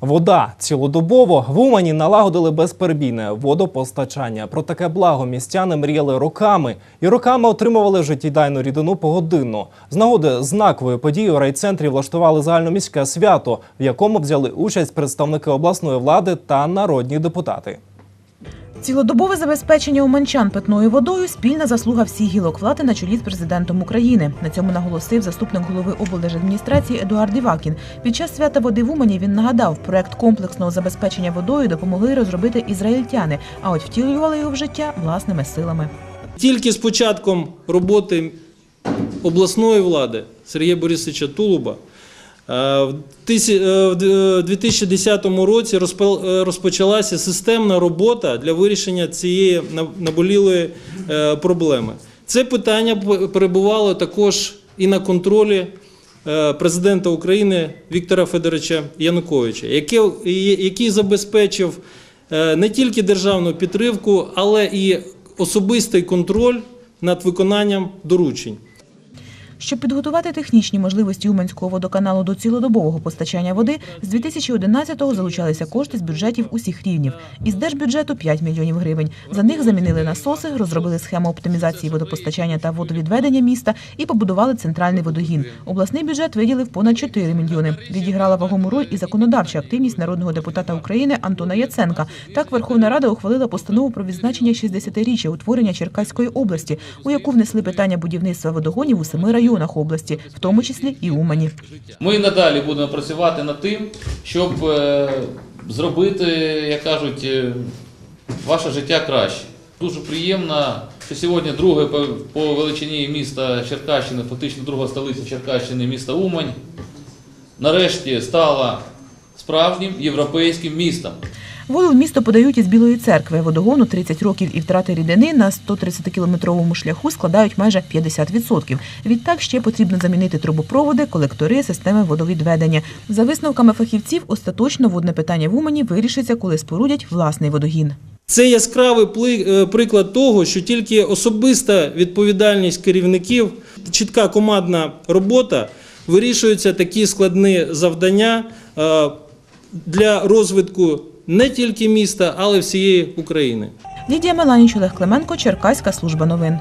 Вода цілодобово в Умані налагодили безперебійне водопостачання. Про таке благо містяни мріяли роками і роками отримували життєдайну рідину погодинно. З нагоди знакової події у райцентрі влаштували загальноміське свято, в якому взяли участь представники обласної влади та народні депутати. Цілодобове забезпечення уманчан питною водою спільна заслуга всіх гілок влади на чолі з президентом України. На цьому наголосив заступник голови облдержадміністрації Едуард Івакін. Під час свята води в Умані він нагадав, проект комплексного забезпечення водою допомогли розробити ізраїльтяни, а от втілювали його в життя власними силами. Тільки з початком роботи обласної влади Сергія Борисовича Тулуба е, в д- е, 2010 році е, розпочалася системна робота для вирішення цієї на- наболілої е, проблеми. Це питання перебувало також і на контролі е, президента України Віктора Федоровича Януковича, який забезпечив е, не тільки державну підтримку, але і особистий контроль над виконанням доручень. Щоб підготувати технічні можливості Уманського водоканалу до цілодобового постачання води, з 2011-го залучалися кошти з бюджетів усіх рівнів. Із держбюджету 5 мільйонів гривень. За них замінили насоси, розробили схему оптимізації водопостачання та водовідведення міста і побудували центральний водогін. Обласний бюджет виділив понад 4 мільйони. Відіграла вагому роль і законодавча активність народного депутата України Антона Яценка. Так Верховна Рада ухвалила постанову про відзначення 60-річчя утворення Черкаської області, у яку внесли питання будівництва водогонів у семи районах області, в тому числі і Умані. Ми надалі будемо працювати над тим, щоб е, зробити, як кажуть, е, ваше життя краще. Дуже приємно, що сьогодні друге по величині міста Черкащини, фактично друга столиця Черкащини, міста Умань, нарешті стала справжнім європейським містом. Воду в місто подають із Білої церкви. Водогону 30 років і втрати рідини на 130-кілометровому шляху складають майже 50%. Відтак ще потрібно замінити трубопроводи, колектори, системи водовідведення. За висновками фахівців, остаточно водне питання в Умані вирішиться, коли спорудять власний водогін. Це яскравий е, приклад того, що тільки особиста відповідальність керівників, чітка командна робота вирішуються такі складні завдання е, для розвитку не тільки міста, але всієї України. Лідія Меланіч, Олег Клименко, Черкаська служба новин.